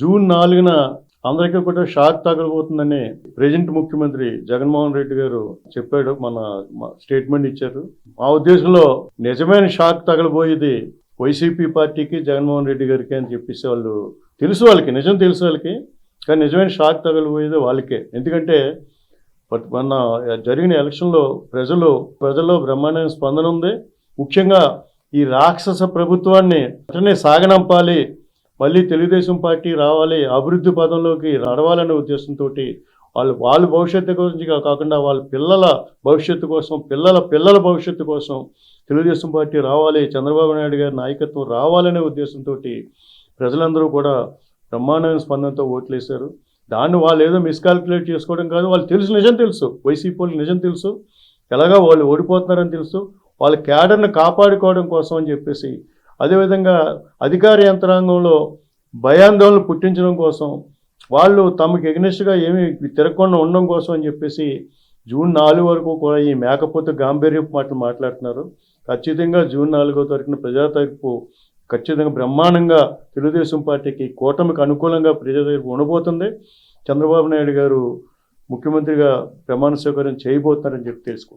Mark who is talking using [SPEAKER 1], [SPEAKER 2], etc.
[SPEAKER 1] June నాలుగున అందరికీ కూడా షాక్ తగలబోతుందని ప్రజెంట్ ముఖ్యమంత్రి జగన్మోహన్ రెడ్డి గారు చెప్పాడు మన స్టేట్మెంట్ ఇచ్చారు. మా ఉద్దేశంలో నిజమైన షాక్ తగలబోయేది వైసీపీ పార్టీకి జగన్మోహన్ రెడ్డి గారికి అని చెప్పేసి వాళ్ళు తెలుసు వాళ్ళకి నిజం తెలుసు వాళ్ళకి కానీ నిజమైన షాక్ తగలబోయేది వాళ్ళకే. ఎందుకంటే మన మొన్న జరిగిన ఎలక్షన్లో ప్రజలు ప్రజల్లో బ్రహ్మాండమైన స్పందన ఉంది. ముఖ్యంగా ఈ రాక్షస ప్రభుత్వాన్ని అతనే సాగనంపాలి మళ్ళీ తెలుగుదేశం పార్టీ రావాలి అభివృద్ధి పదంలోకి నడవాలనే ఉద్దేశంతో వాళ్ళు వాళ్ళ భవిష్యత్తు గురించి కాకుండా వాళ్ళ పిల్లల భవిష్యత్తు కోసం పిల్లల పిల్లల భవిష్యత్తు కోసం తెలుగుదేశం పార్టీ రావాలి చంద్రబాబు నాయుడు గారి నాయకత్వం రావాలనే ఉద్దేశంతో ప్రజలందరూ కూడా బ్రహ్మాండమైన స్పందనతో ఓట్లేశారు. దాన్ని వాళ్ళు ఏదో మిస్కాల్కులేట్ చేసుకోవడం కాదు వాళ్ళు తెలుసు నిజం తెలుసు. వైసీపీ నిజం తెలుసు. ఎలాగా వాళ్ళు ఓడిపోతున్నారని తెలుసు. వాళ్ళ క్యాడర్ని కాపాడుకోవడం కోసం అని చెప్పేసి అదేవిధంగా అధికార యంత్రాంగంలో భయాందోళనలు పుట్టించడం కోసం వాళ్ళు తమకు ఎగ్నెస్ట్గా ఏమి తిరగకుండా ఉండడం కోసం అని చెప్పేసి జూన్ నాలుగు వరకు కూడా ఈ మేకపోతే గాంభీర్యపు మాటలు మాట్లాడుతున్నారు. ఖచ్చితంగా జూన్ నాలుగో తారీఖున ప్రజాతీర్పు ఖచ్చితంగా బ్రహ్మాండంగా తెలుగుదేశం పార్టీకి కూటమికి అనుకూలంగా ప్రజాతీర్పు ఉండబోతుంది. చంద్రబాబు నాయుడు గారు ముఖ్యమంత్రిగా ప్రమాణ స్వీకారం చేయబోతున్నారని చెప్పి తెలుసుకో